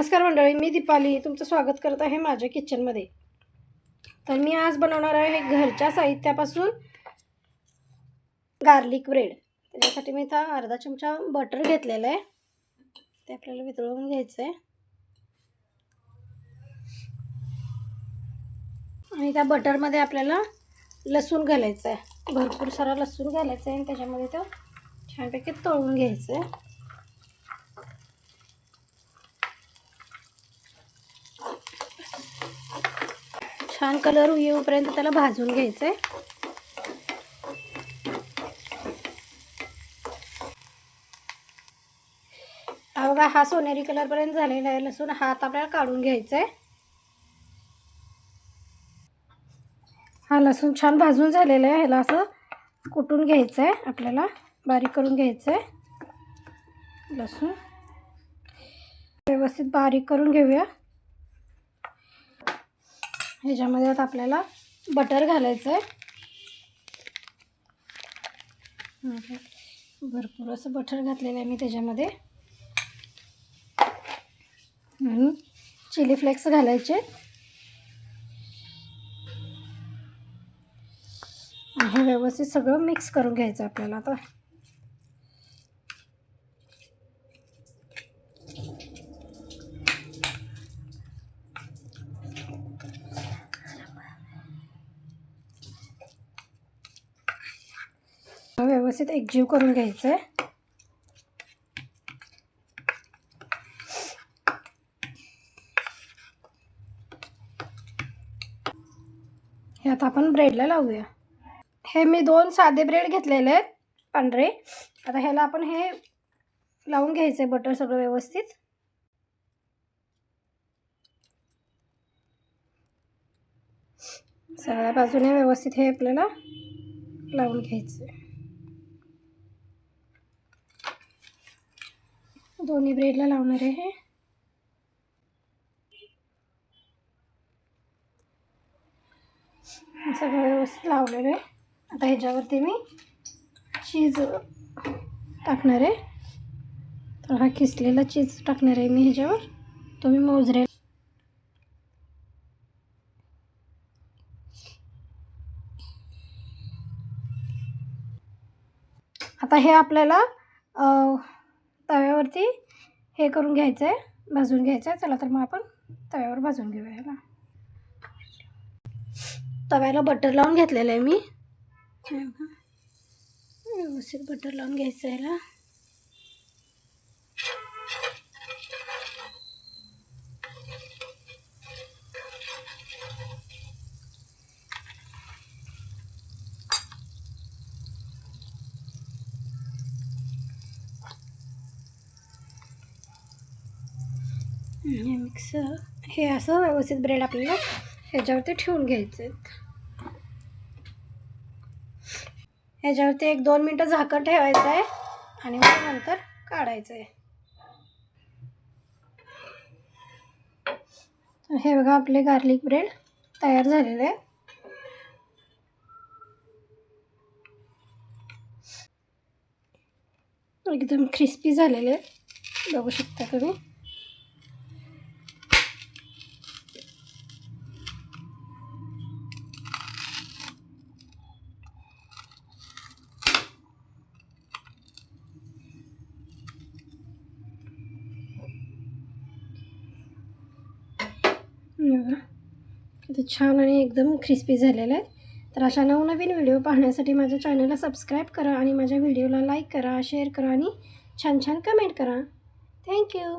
नमस्कार मंडळी मी दीपाली. तुमचं स्वागत करत आहे माझ्या किचनमध्ये. तर मी आज बनवणार आहे घरच्या साहित्यापासून गार्लिक ब्रेड. त्याच्यासाठी मी इथं अर्धा चमचा बटर घेतलेलं आहे. ते आपल्याला वितळवून घ्यायचं आहे आणि त्या बटरमध्ये आपल्याला लसूण घालायचं आहे भरपूर सारा लसूण घालायचं आहे आणि त्याच्यामध्ये तो छानपैकी तळून घ्यायचं आहे छान कलर येऊपर्यंत त्याला भाजून घ्यायचं आहे बघा हा सोनेरी कलरपर्यंत झालेला आहे. लसूण हा आपल्याला काढून घ्यायचा आहे हा लसूण छान भाजून झालेला आहे. ह्याला असं कुटून घ्यायचं आहे आपल्याला बारीक करून घ्यायचं आहे लसूण. व्यवस्थित बारीक करून घेऊया. ह्याच्यामध्ये आता आपल्याला बटर घालायचं आहे भरपूर असं बटर घातलेलं आहे मी त्याच्यामध्ये. आणि चिली फ्लेक्स घालायचे. हे व्यवस्थित सगळं मिक्स करून घ्यायचं आपल्याला आता. व्यवस्थित एकजीव करून घ्यायचं आहे हे आता आपण ब्रेडला लावूया. हे मी दोन साधे ब्रेड घेतलेले आहेत पांढरे. आता ह्याला आपण हे लावून घ्यायचं आहे बटर सगळं व्यवस्थित. सगळ्या बाजूने व्यवस्थित हे आपल्याला लावून घ्यायचं दोन्ही ब्रेडला लावणार आहे. सगळं व्यवस्थित लावलेलं आहे. आता ह्याच्यावरती मी चीज टाकणार आहे. तर हा किसलेला चीज टाकणार आहे मी ह्याच्यावर. तुम्ही मोजरेल. आता हे आपल्याला तव्यावरती हे करून घ्यायचं आहे भाजून घ्यायचं आहे. चला तर मग आपण तव्यावर भाजून घेऊया ह्याला. तव्याला बटर लावून घेतलेलं आहे मी. व्यवस्थित बटर लावून घ्यायचं आहे ह्याला. हे मिक्स हे असं व्यवस्थित ब्रेड आपल्याला ह्याच्यावरती ठेवून घ्यायचे आहेत ह्याच्यावरती एक दोन मिनटं झाकण ठेवायचं आहे आणि मग नंतर काढायचं आहे हे बघा आपले गार्लिक ब्रेड तयार झालेले आहे. एकदम क्रिस्पी झालेले आहेत बघू शकता तुम्ही. किती छान आणि एकदम क्रिस्पी झालेलं आहे. तर अशा नवनवीन व्हिडिओ पाहण्यासाठी माझ्या चॅनलला सबस्क्राईब करा आणि माझ्या व्हिडिओला लाईक करा शेअर करा आणि छान छान कमेंट करा. थँक्यू